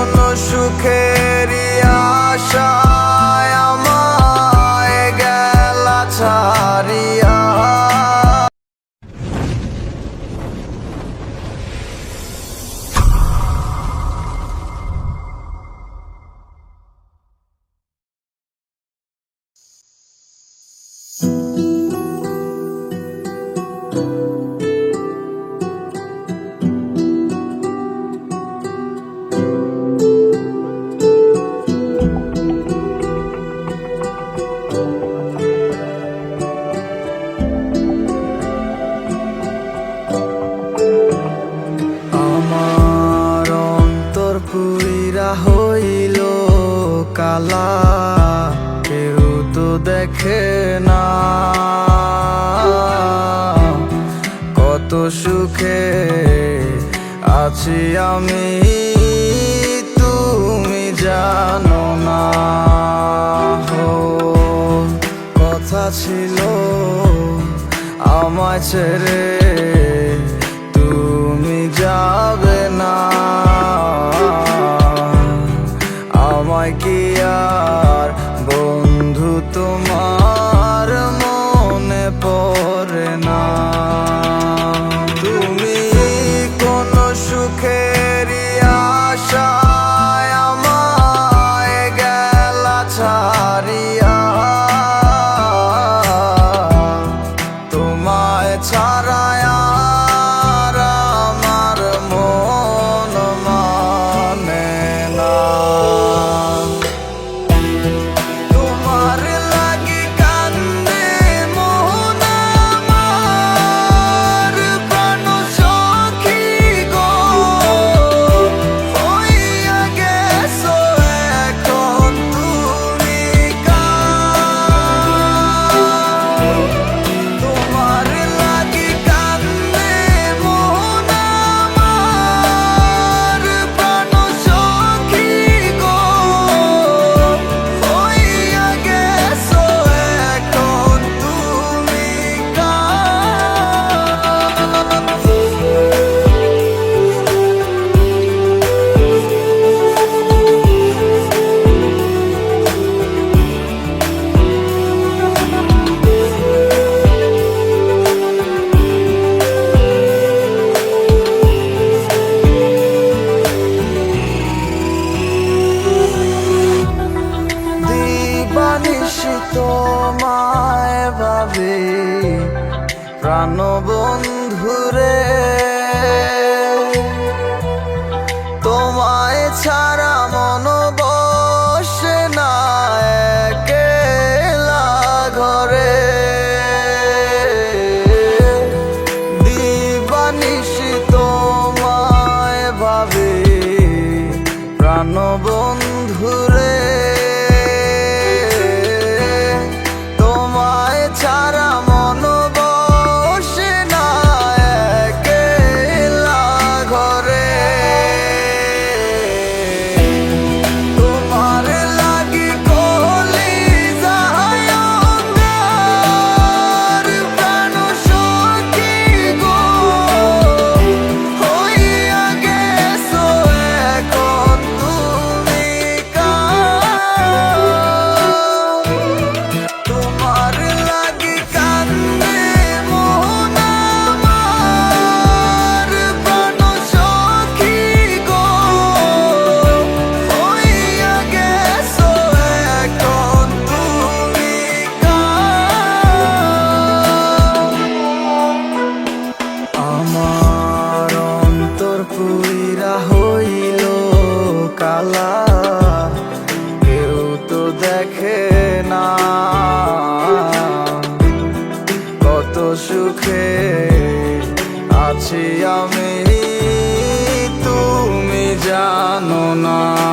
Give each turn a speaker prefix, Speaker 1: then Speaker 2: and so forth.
Speaker 1: কোন সুখেরই আশায় আমায় গেলা ছাড়িয়া। আমার কালা কেউ তো দেখে না। কত সুখে আছি আমি, তুমি জানো না। হো, কথা ছিল আমায় ছেড়ে তোমায় ভাবে প্রাণ বন্ধুরে তোমায় ছাড়া মন বসে না একেলা ঘরে। দিবানিশি আছি আমি তুমি জানো না।